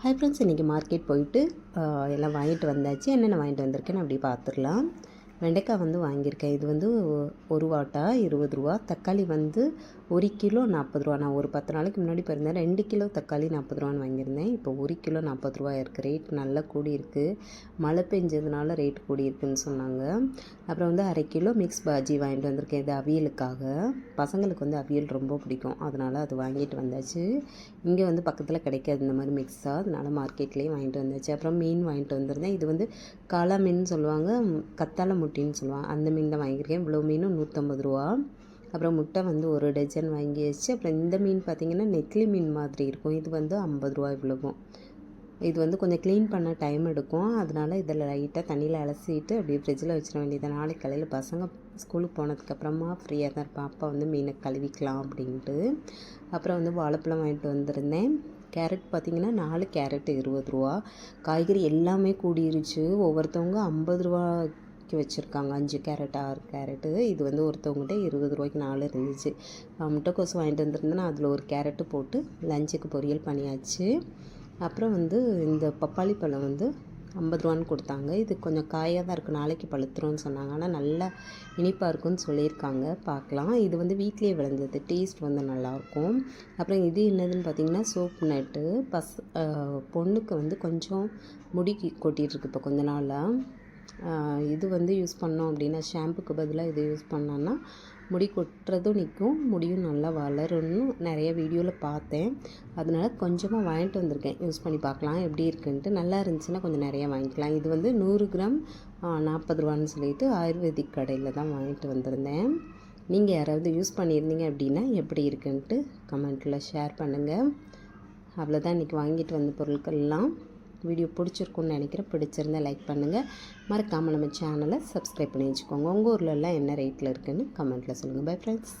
Hi friends இன்றைக்கி market போயிட்டு எல்லாம் வாங்கிட்டு வந்தாச்சு. என்னென்ன வாங்கிட்டு வந்திருக்கேன்னு அப்படி பார்த்துடலாம். வெண்டைக்காய் வந்து வாங்கியிருக்கேன். இது வந்து ஒரு வாட்டா இருபது ரூபா. தக்காளி வந்து ஒரு கிலோ நாற்பது ரூபா. நான் ஒரு பத்து நாளைக்கு முன்னாடி போயிருந்தேன் ரெண்டு கிலோ தக்காளி நாற்பது ரூபான்னு வாங்கியிருந்தேன். இப்போ ஒரு கிலோ நாற்பது ரூபா இருக்குது ரேட் நல்லா கூடி இருக்குது மழை பெஞ்சதுனால ரேட் கூடி இருக்குன்னு சொன்னாங்க. அப்புறம் வந்து அரை கிலோ மிக்ஸ் பாஜி வாங்கிட்டு வந்திருக்கேன். இது அவியலுக்காக. பசங்களுக்கு வந்து அவியல் ரொம்ப பிடிக்கும். அதனால் அது வாங்கிட்டு வந்தாச்சு. இங்கே வந்து பக்கத்தில் கிடைக்காது இந்த மாதிரி மிக்ஸாக அதனால் மார்க்கெட்லேயே வாங்கிட்டு வந்தாச்சு. அப்புறம் மீன் வாங்கிட்டு வந்திருந்தேன். இது வந்து காளா மீன் சொல்லுவாங்க. கத்தாழை முட்டின்னு சொல்லுவாங்க. அந்த மீன் தான் வாங்கியிருக்கேன். இவ்வளோ மீனும் நூற்றம்பது ரூபா. அப்புறம் முட்டை வந்து ஒரு டஜன் வாங்கியாச்சு அப்புறம் இந்த மீன் பார்த்திங்கன்னா நெத்திலி மீன் மாதிரி இருக்கும். இது வந்து ஐம்பது ரூபா இவ்வளவும். இது வந்து கொஞ்சம் க்ளீன் பண்ண டைம் எடுக்கும். அதனால் இதில் லைட்டாக தண்ணியில் அலசிட்டு அப்படியே ஃப்ரிட்ஜில் வச்சிட வேண்டியது. நாளைக்கு காலையில் பசங்க ஸ்கூலுக்கு போனதுக்கப்புறமா ஃப்ரீயாக தான் இருப்பேன் அப்பா வந்து மீனை கழுவிக்கலாம் அப்படின்ட்டு. அப்புறம் வந்து வாழைப்பழம் வாங்கிட்டு வந்திருந்தேன். கேரட் பார்த்திங்கன்னா நாலு கேரட் இருபது ரூபா. காய்கறி எல்லாமே கூடிருச்சு. ஒவ்வொருத்தவங்க ஐம்பது ரூபா வச்சுருக்காங்க. அஞ்சு கேரட் ஆறு கேரட்டு இது வந்து ஒருத்தவங்ககிட்ட இருபது ரூபாய்க்கு நாலு இருந்துச்சு. முட்டைக்கோஸ் வாங்கிட்டு வந்திருந்தேன்னா அதில் ஒரு கேரட்டு போட்டு லஞ்சுக்கு பொரியல் பண்ணியாச்சு. அப்புறம் வந்து இந்த பப்பாளி பழம் வந்து ஐம்பது ரூபான்னு கொடுத்தாங்க. இது கொஞ்சம் காயாக தான் இருக்குது நாளைக்கு பழுத்துரும்னு சொன்னாங்க. ஆனால் நல்லா இனிப்பாக இருக்கும்னு சொல்லியிருக்காங்க. பார்க்கலாம். இது வந்து வீட்லேயே விளைஞ்சது. டேஸ்ட் வந்து நல்லாயிருக்கும். அப்புறம் இது என்னதுன்னு பார்த்தீங்கன்னா சோப் நட்டு பஸ் பொண்ணுக்கு வந்து கொஞ்சம் முடி கொட்டிகிட்டு இருக்கு இப்போ கொஞ்ச நாளாக இது வந்து யூஸ் பண்ணோம் அப்படின்னா ஷாம்புக்கு பதிலாக இது யூஸ் பண்ணோன்னா முடி கொட்டுறதும் நிற்கும் முடியும் நல்லா வளரும்னு நிறைய வீடியோவில் பார்த்தேன். அதனால கொஞ்சமாக வாங்கிட்டு வந்திருக்கேன். யூஸ் பண்ணி பார்க்கலாம் எப்படி இருக்குன்ட்டு. நல்லா இருந்துச்சுன்னா கொஞ்சம் நிறைய வாங்கிக்கலாம். இது வந்து நூறு கிராம் நாற்பது ரூபான்னு சொல்லிட்டு ஆயுர்வேதிக் கடையில் தான் வாங்கிட்டு வந்திருந்தேன். நீங்கள் யாராவது யூஸ் பண்ணியிருந்தீங்க அப்படின்னா எப்படி இருக்குன்ட்டு கமெண்ட்டில் ஷேர் பண்ணுங்கள் அவ்வளோதான் இன்றைக்கி வாங்கிட்டு வந்த பொருட்கள்லாம். வீடியோ பிடிச்சிருக்குன்னு நினைக்கிறேன். பிடிச்சிருந்தால் லைக் பண்ணுங்கள் மறக்காமல் நம்ம சேனலை சப்ஸ்கிரைப் பண்ணி வச்சுக்கோங்க. உங்கள் ஊர்லலாம் என்ன ரேட்டில் இருக்குதுன்னு கமெண்ட்டில் சொல்லுங்கள் பை ஃப்ரெண்ட்ஸ்